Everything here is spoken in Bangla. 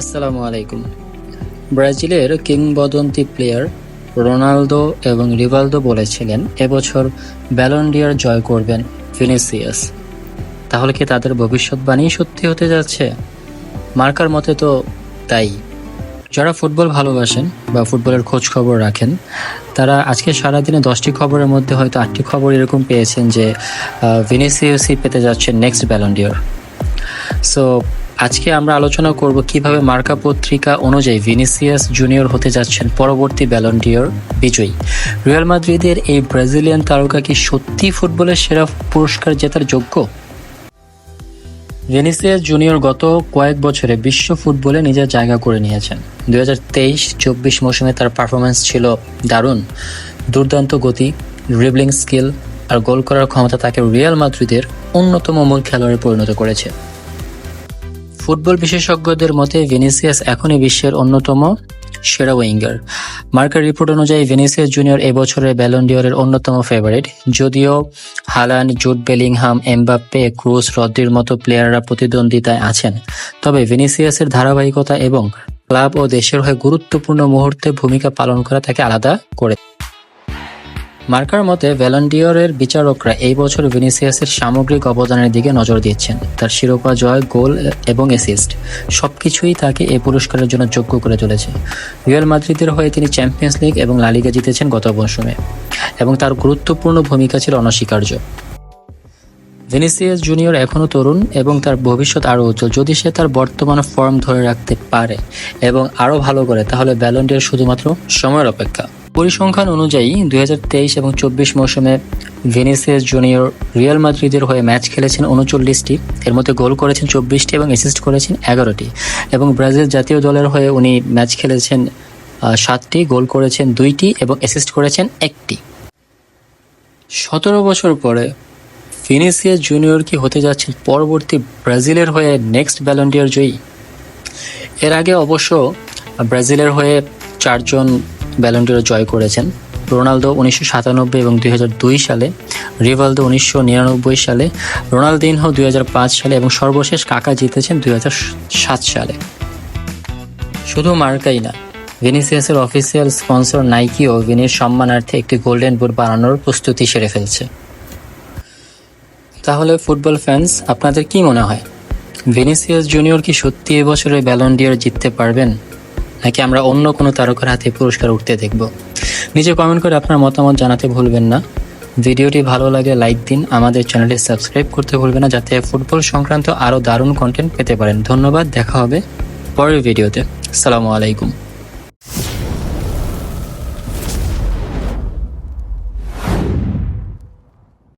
আসসালামু আলাইকুম। ব্রাজিলের কিংবদন্তি প্লেয়ার রোনালদো এবং রিভালদো বলেছিলেন, এবছর ব্যালন্ডিয়ার জয় করবেন ভিনিসিয়াস। তাহলে কি তাদের ভবিষ্যৎবাণী সত্যি হতে যাচ্ছে? মার্কার মতে তো তাই। যারা ফুটবল ভালোবাসেন বা ফুটবলের খোঁজ খবর রাখেন, তারা আজকে সারাদিনে দশটি খবরের মধ্যে হয়তো আটটি খবর এরকম পেয়েছেন যে ভিনিসিয়াসই পেতে যাচ্ছে নেক্সট ব্যালন্ডিয়ার সো আজকে আমরা আলোচনা করব কীভাবে মার্কা পত্রিকা অনুযায়ী ভিনিসিয়াস জুনিয়র হতে যাচ্ছেন পরবর্তী ব্যালন্ডিয়র বিজয়ী। রিয়াল মাদ্রিদের এই ব্রাজিলিয়ান তারকা কি সত্যি ফুটবলের সেরা পুরস্কার জেতার যোগ্য? ভেনিসিয়াস জুনিয়র গত কয়েক বছরে বিশ্ব ফুটবলে নিজের জায়গা করে নিয়েছেন। দুই হাজার তেইশ চব্বিশ মৌসুমে তার পারফরমেন্স ছিল দারুণ। দুর্দান্ত গতি ড্রিবলিং স্কিল আর গোল করার ক্ষমতা তাকে রিয়াল মাদ্রিদের অন্যতম মূল খেলোয়াড়ে পরিণত করেছে। ফুটবল বিশেষজ্ঞদের মতে, ভিনিসিয়াস এখনই বিশ্বের অন্যতম সেরা উইঙ্গার। মার্কার রিপোর্ট অনুযায়ী, ভিনিসিয়াস জুনিয়র এবছরের ব্যালন্ডিয়রের অন্যতম ফেভারিট যদিও Haaland Jude Bellingham, Mbappe, Kroos, রদ্রির মতো প্লেয়াররা প্রতিদ্বন্দ্বিতায় আছেন। তবে ভিনিসিয়াসের ধারাবাহিকতা এবং ক্লাব ও দেশের হয়ে গুরুত্বপূর্ণ মুহূর্তে ভূমিকা পালন করা তাকে আলাদা করে। মার্কার মতে ভ্যালন্ডিয়রের বিচারকরা এই বছর ভিনিসিয়াসের সামগ্রিক অবদানের দিকে নজর দিচ্ছেন। তার শিরোপা জয়, গোল এবং অ্যাসিস্ট সবকিছুই তাকে এই পুরস্কারের জন্য যোগ্য করে তুলেছে। রিয়াল মাদ্রিদের হয়ে তিনি চ্যাম্পিয়ন্স লিগ এবং লালিগা জিতেছেন গত মৌসুমে এবং তার গুরুত্বপূর্ণ ভূমিকা ছিল অনস্বীকার্য। ভিনিসিয়াস জুনিয়র এখনও তরুণ এবং তার ভবিষ্যৎ আরও উজ্জ্বল। যদি সে তার বর্তমান ফর্ম ধরে রাখতে পারে এবং আরও ভালো করে, তাহলে ব্যালন্ডিয়ার শুধুমাত্র সময়ের অপেক্ষা। পরিসংখ্যান অনুযায়ী দুই হাজার তেইশ এবং চব্বিশ মৌসুমে ভিনিসিয়াস জুনিয়র রিয়াল মাদ্রিদের হয়ে ম্যাচ খেলেছেন উনচল্লিশটি। এর মধ্যে গোল করেছেন চব্বিশটি এবং অ্যাসিস্ট করেছেন এগারোটি। এবং ব্রাজিল জাতীয় দলের হয়ে উনি ম্যাচ খেলেছেন সাতটি, গোল করেছেন দুইটি এবং অ্যাসিস্ট করেছেন একটি। সতেরো বছর পরে ভিনিসিয়াস জুনিয়র কি হতে যাচ্ছেন পরবর্তী ব্রাজিলের হয়ে নেক্সট ব্যালন্ডিয়ার জয়ী? এর আগে অবশ্য ব্রাজিলের হয়ে চারজন ব্যালন্ডিয়ার জয় করেছেন। রোনালদো উনিশশো সাতানব্বই এবং দুই হাজার দুই সালে, রিভালদো উনিশশো নিরানব্বই সালে, রোনালদিনহো দুই হাজার পাঁচ সালে এবং সর্বশেষ কাকা জিতেছেন দুই হাজার সাত সালে। শুধু মার্কাই না, ভিনিসিয়াসের অফিসিয়াল স্পন্সর নাইকিও ভিনির সম্মানার্থে একটি গোল্ডেন বুট বানানোর প্রস্তুতি সেরে ফেলছে। তাহলে ফুটবল ফ্যান্স, আপনাদের কি মনে হয়? ভিনিসিয়াস জুনিয়র কি সত্যি এবছরে ব্যালন্ডিয়ার জিততে পারবেন? নাকি আমরা অন্য কোনো তারকার হাতে পুরস্কার উঠতে দেখব? নিজে কমেন্ট করে আপনার মতামত জানাতে ভুলবেন না। ভিডিওটি ভালো লাগে লাইক দিন, আমাদের চ্যানেলটি সাবস্ক্রাইব করতে ভুলবেন না, যাতে ফুটবল সংক্রান্ত আরও দারুণ কন্টেন্ট পেতে পারেন। ধন্যবাদ, দেখা হবে পরের ভিডিওতে। সালামু আলাইকুম।